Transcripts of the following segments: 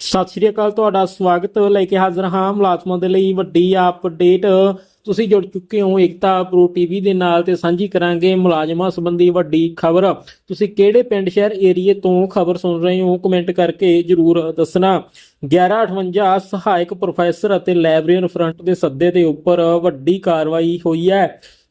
ਸਤਿ ਸ਼੍ਰੀ ਅਕਾਲ, ਤੁਹਾਡਾ ਸਵਾਗਤ ਲੈ ਕੇ ਹਾਜ਼ਰ ਹਾਂ ਮੁਲਾਜ਼ਮਾਂ ਦੇ ਲਈ ਵੱਡੀ ਅਪਡੇਟ ਤੁਸੀਂ ਜੁੜ ਚੁੱਕੇ ਹੋ ਏਕਤਾ ਪ੍ਰੋ ਟੀਵੀ ਦੇ ਨਾਲ ਤੇ ਸਾਂਝੀ ਕਰਾਂਗੇ ਮੁਲਾਜ਼ਮਾਂ ਸੰਬੰਧੀ ਵੱਡੀ ਖਬਰ। ਤੁਸੀਂ ਕਿਹੜੇ ਪਿੰਡ, ਸ਼ਹਿਰ, ਏਰੀਏ ਤੋਂ ਖਬਰ ਸੁਣ ਰਹੇ ਹੋ ਕਮੈਂਟ ਕਰਕੇ ਜਰੂਰ ਦੱਸਣਾ। 1158 ਸਹਾਇਕ ਪ੍ਰੋਫੈਸਰ ਅਤੇ ਲਾਇਬ੍ਰੇਰੀਅਨ ਫਰੰਟ ਦੇ ਸੱਦੇ ਦੇ ਉੱਪਰ ਵੱਡੀ ਕਾਰਵਾਈ ਹੋਈ ਹੈ।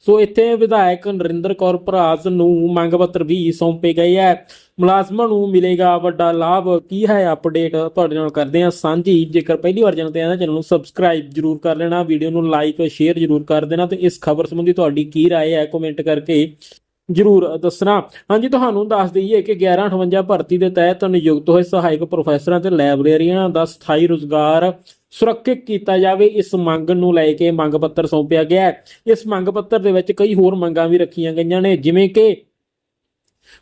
ਸੋ ਇੱਥੇ ਵਿਧਾਇਕ ਨਰਿੰਦਰ ਕੌਰ ਭਰਾਜ ਨੂੰ ਮੰਗ ਪੱਤਰ ਵੀ ਸੌਂਪੇ ਗਏ ਹੈ ਮੁਲਾਜ਼ਮਾਂ ਨੂੰ ਮਿਲੇਗਾ ਵੱਡਾ ਲਾਭ ਕੀ ਹੈ ਅਪਡੇਟ ਤੁਹਾਡੇ ਨਾਲ ਕਰਦੇ ਹਾਂ ਸਾਂਝੀ ਜੇਕਰ ਪਹਿਲੀ ਵਾਰ ਜਨਤੇ ਆਇਆ ਚੈਨਲ ਨੂੰ ਸਬਸਕ੍ਰਾਈਬ ਜਰੂਰ ਕਰ ਲੈਣਾ ਵੀਡੀਓ ਨੂੰ ਲਾਈਕ ਸ਼ੇਅਰ ਜਰੂਰ ਕਰ ਦੇਣਾ ਤੇ ਇਸ ਖਬਰ ਸੰਬੰਧੀ ਤੁਹਾਡੀ ਕੀ رائے ਹੈ ਕਮੈਂਟ ਕਰਕੇ ਜਰੂਰ ਦੱਸਣਾ ਹਾਂਜੀ ਤੁਹਾਨੂੰ ਦੱਸ ਦਈਏ ਕਿ 1158 ਭਰਤੀ ਦੇ ਤਹਿਤ ਨਿਯੁਕਤ ਹੋਏ ਸਹਾਇਕ ਪ੍ਰੋਫੈਸਰਾਂ ਤੇ ਲਾਇਬ੍ਰੇਰੀਅਨਾਂ ਦਾ ਸਥਾਈ ਰੁਜ਼ਗਾਰ ਸੁਰੱਖਿਅਤ ਕੀਤਾ ਜਾਵੇ, ਇਸ ਮੰਗ ਨੂੰ ਲੈ ਕੇ ਮੰਗ ਪੱਤਰ ਸੌਂਪਿਆ ਗਿਆ ਇਸ ਮੰਗ ਪੱਤਰ ਦੇ ਵਿੱਚ ਕਈ ਹੋਰ ਮੰਗਾਂ ਵੀ ਰੱਖੀਆਂ ਗਈਆਂ ਨੇ, ਜਿਵੇਂ ਕਿ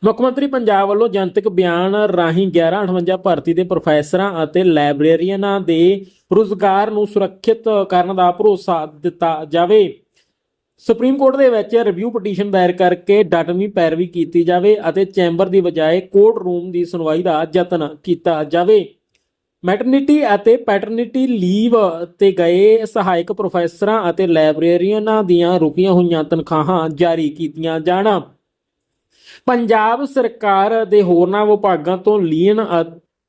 ਮੁੱਖ ਮੰਤਰੀ ਪੰਜਾਬ ਵੱਲੋਂ ਜਨਤਕ ਬਿਆਨ ਰਾਹੀਂ 1158 ਭਰਤੀ ਦੇ ਪ੍ਰੋਫੈਸਰਾਂ ਅਤੇ ਲਾਇਬ੍ਰੇਰੀਅਨਾਂ ਦੇ ਰੁਜ਼ਗਾਰ ਨੂੰ ਸੁਰੱਖਿਅਤ ਕਰਨ ਦਾ ਭਰੋਸਾ ਦਿੱਤਾ ਜਾਵੇ। ਸੁਪਰੀਮ ਕੋਰਟ ਦੇ ਵਿੱਚ ਰਿਵਿਊ ਪਟੀਸ਼ਨ ਦਾਇਰ ਕਰਕੇ ਡਟਵੀਂ ਪੈਰਵੀ ਕੀਤੀ ਜਾਵੇ ਅਤੇ ਚੈਂਬਰ ਦੀ ਬਜਾਏ ਕੋਰਟ ਰੂਮ ਦੀ ਸੁਣਵਾਈ ਦਾ ਯਤਨ ਕੀਤਾ ਜਾਵੇ। ਮੈਟਰਨਿਟੀ ਅਤੇ ਪੈਟਰਨਿਟੀ ਲੀਵ ਤੇ ਗਏ ਸਹਾਇਕ ਪ੍ਰੋਫੈਸਰਾਂ ਅਤੇ ਲਾਇਬ੍ਰੇਰੀਅਨਾਂ ਦੀਆਂ ਰੁਕੀਆਂ ਹੋਈਆਂ ਤਨਖਾਹਾਂ ਜਾਰੀ ਕੀਤੀਆਂ ਜਾਣ। ਪੰਜਾਬ ਸਰਕਾਰ ਦੇ ਹੋਰਨਾਂ ਵਿਭਾਗਾਂ ਤੋਂ ਲੀਨ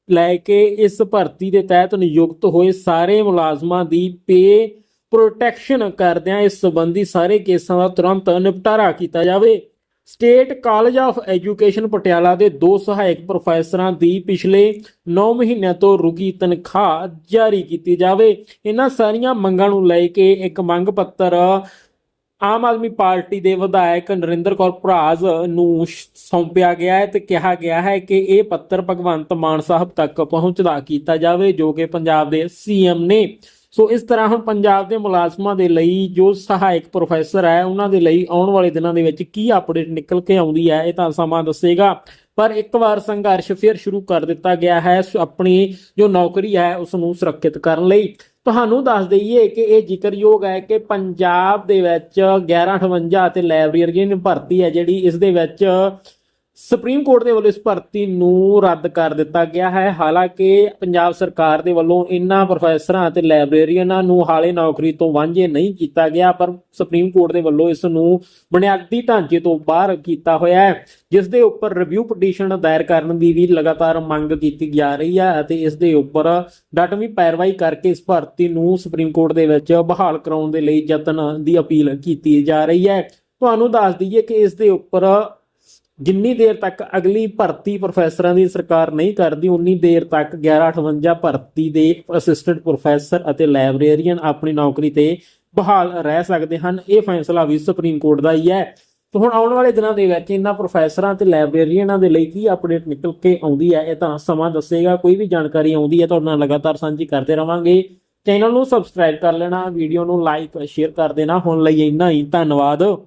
ਲੈ ਕੇ ਇਸ ਭਰਤੀ ਦੇ ਤਹਿਤ ਨਿਯੁਕਤ ਹੋਏ ਸਾਰੇ ਮੁਲਾਜ਼ਮਾਂ ਦੀ ਪੇ ਪ੍ਰੋਟੈਕਸ਼ਨ ਕਰਦਿਆਂ ਇਸ ਸੰਬੰਧੀ ਸਾਰੇ ਕੇਸਾਂ ਦਾ ਤੁਰੰਤ ਨਿਪਟਾਰਾ ਕੀਤਾ ਜਾਵੇ। State college of education Patiala ਦੇ ਦੋ ਸਹਾਇਕ ਪ੍ਰੋਫੈਸਰਾਂ ਦੀ ਪਿਛਲੇ 9 ਮਹੀਨਿਆਂ ਤੋਂ ਰੁਕੀ ਤਨਖਾਹ ਜਾਰੀ ਕੀਤੀ ਜਾਵੇ। ਇਹਨਾਂ ਸਾਰੀਆਂ ਮੰਗਾਂ ਨੂੰ ਲੈ ਕੇ ਇੱਕ ਮੰਗ ਪੱਤਰ ਆਮ ਆਦਮੀ ਪਾਰਟੀ ਦੇ ਵਿਧਾਇਕ ਨਰਿੰਦਰ ਕੌਰ ਭਰਾਜ ਨੂੰ ਸੌਂਪਿਆ ਗਿਆ ਹੈ ਤੇ ਕਿਹਾ ਗਿਆ ਹੈ ਕਿ ਇਹ ਪੱਤਰ ਭਗਵੰਤ ਮਾਨ ਸਾਹਿਬ ਤੱਕ ਪਹੁੰਚਦਾ ਕੀਤਾ ਜਾਵੇ, ਜੋ ਕਿ ਪੰਜਾਬ ਦੇ ਸੀਐਮ ਨੇ ਸੋ ਇਸ ਤਰ੍ਹਾਂ ਹੁਣ ਪੰਜਾਬ ਦੇ ਮੁਲਾਜ਼ਮਾਂ ਦੇ ਲਈ ਜੋ ਸਹਾਇਕ ਪ੍ਰੋਫੈਸਰ ਹੈ, ਉਹਨਾਂ ਦੇ ਲਈ ਆਉਣ ਵਾਲੇ ਦਿਨਾਂ ਦੇ ਵਿੱਚ ਕੀ ਅਪਡੇਟ ਨਿਕਲ ਕੇ ਆਉਂਦੀ ਹੈ, ਇਹ ਤਾਂ ਸਮਾਂ ਦੱਸੇਗਾ। ਪਰ ਇੱਕ ਵਾਰ ਸੰਘਰਸ਼ ਫਿਰ ਸ਼ੁਰੂ ਕਰ ਦਿੱਤਾ ਗਿਆ ਹੈ ਆਪਣੀ ਜੋ ਨੌਕਰੀ ਹੈ ਉਸ ਨੂੰ ਸੁਰੱਖਿਅਤ ਕਰਨ ਲਈ। ਤੁਹਾਨੂੰ ਦੱਸ ਦਈਏ ਕਿ ਇਹ ਜ਼ਿਕਰਯੋਗ ਹੈ ਕਿ ਪੰਜਾਬ ਦੇ ਵਿੱਚ 1158 ਅਤੇ ਲਾਇਬ੍ਰੇਰੀਅਨ ਭਰਤੀ ਹੈ, ਜਿਹੜੀ ਇਸ ਦੇ ਵਿੱਚ ਸੁਪਰੀਮ ਕੋਰਟ ਦੇ ਵੱਲੋਂ ਇਸ ਭਰਤੀ ਨੂੰ ਰੱਦ ਕਰ ਦਿੱਤਾ ਗਿਆ ਹੈ। ਹਾਲਾਂਕਿ ਪੰਜਾਬ ਸਰਕਾਰ ਦੇ ਵੱਲੋਂ ਇਨ੍ਹਾਂ ਪ੍ਰੋਫੈਸਰਾਂ ਅਤੇ ਲਾਇਬ੍ਰੇਰੀਅਨਾਂ ਨੂੰ ਹਾਲੇ ਨੌਕਰੀ ਤੋਂ ਵਾਂਝੇ ਨਹੀਂ ਕੀਤਾ ਗਿਆ, ਪਰ ਸੁਪਰੀਮ ਕੋਰਟ ਦੇ ਵੱਲੋਂ ਇਸ ਨੂੰ ਬੁਨਿਆਦੀ ਢਾਂਚੇ ਤੋਂ ਬਾਹਰ ਕੀਤਾ ਹੋਇਆ ਹੈ, ਜਿਸ ਦੇ ਉੱਪਰ ਰਿਵਿਊ ਪਟੀਸ਼ਨ ਦਾਇਰ ਕਰਨ ਦੀ ਵੀ ਲਗਾਤਾਰ ਮੰਗ ਕੀਤੀ ਜਾ ਰਹੀ ਹੈ ਅਤੇ ਇਸ ਦੇ ਉੱਪਰ ਡਟਵੀਂ ਪੈਰਵਾਈ ਕਰਕੇ ਇਸ ਭਰਤੀ ਨੂੰ ਸੁਪਰੀਮ ਕੋਰਟ ਦੇ ਵਿੱਚ ਬਹਾਲ ਕਰਾਉਣ ਦੇ ਲਈ ਯਤਨ ਦੀ ਅਪੀਲ ਕੀਤੀ ਜਾ ਰਹੀ ਹੈ। ਤੁਹਾਨੂੰ ਦੱਸ ਦਈਏ ਕਿ ਇਸ ਦੇ ਉੱਪਰ ਜਿੰਨੀ ਦੇਰ ਤੱਕ ਅਗਲੀ ਭਰਤੀ ਪ੍ਰੋਫੈਸਰਾਂ ਦੀ ਸਰਕਾਰ ਨਹੀਂ ਕਰਦੀ, ਉਨੀ ਦੇਰ ਤੱਕ 1158 ਭਰਤੀ ਦੇ ਅਸਿਸਟੈਂਟ ਪ੍ਰੋਫੈਸਰ ਅਤੇ ਲਾਇਬ੍ਰੇਰੀਅਨ ਆਪਣੀ ਨੌਕਰੀ ਤੇ ਬਹਾਲ ਰਹਿ ਸਕਦੇ ਹਨ। ਇਹ ਫੈਸਲਾ ਵੀ ਸੁਪਰੀਮ ਕੋਰਟ ਦਾ ਹੀ ਹੈ। ਤੇ ਹੁਣ ਆਉਣ ਵਾਲੇ ਦਿਨਾਂ ਦੇ ਵਿੱਚ ਇਹਨਾਂ ਪ੍ਰੋਫੈਸਰਾਂ ਤੇ ਲਾਇਬ੍ਰੇਰੀਅਨਾਂ ਦੇ ਲਈ ਕੀ ਅਪਡੇਟ ਨਿਕਲ ਕੇ ਆਉਂਦੀ ਹੈ, ਇਹ ਤਾਂ ਸਮਾਂ ਦੱਸੇਗਾ, ਕੋਈ ਵੀ ਜਾਣਕਾਰੀ ਆਉਂਦੀ ਹੈ ਤੁਹਾਡੇ ਨਾਲ ਲਗਾਤਾਰ ਸਾਂਝੀ ਕਰਦੇ ਰਵਾਂਗੇ। ਚੈਨਲ ਨੂੰ ਸਬਸਕ੍ਰਾਈਬ ਕਰ ਲੈਣਾ ਵੀਡੀਓ ਨੂੰ ਲਾਈਕ ਸ਼ੇਅਰ ਕਰ ਦੇਣਾ। ਹੁਣ ਲਈ ਇੰਨਾ ਹੀ, ਧੰਨਵਾਦ।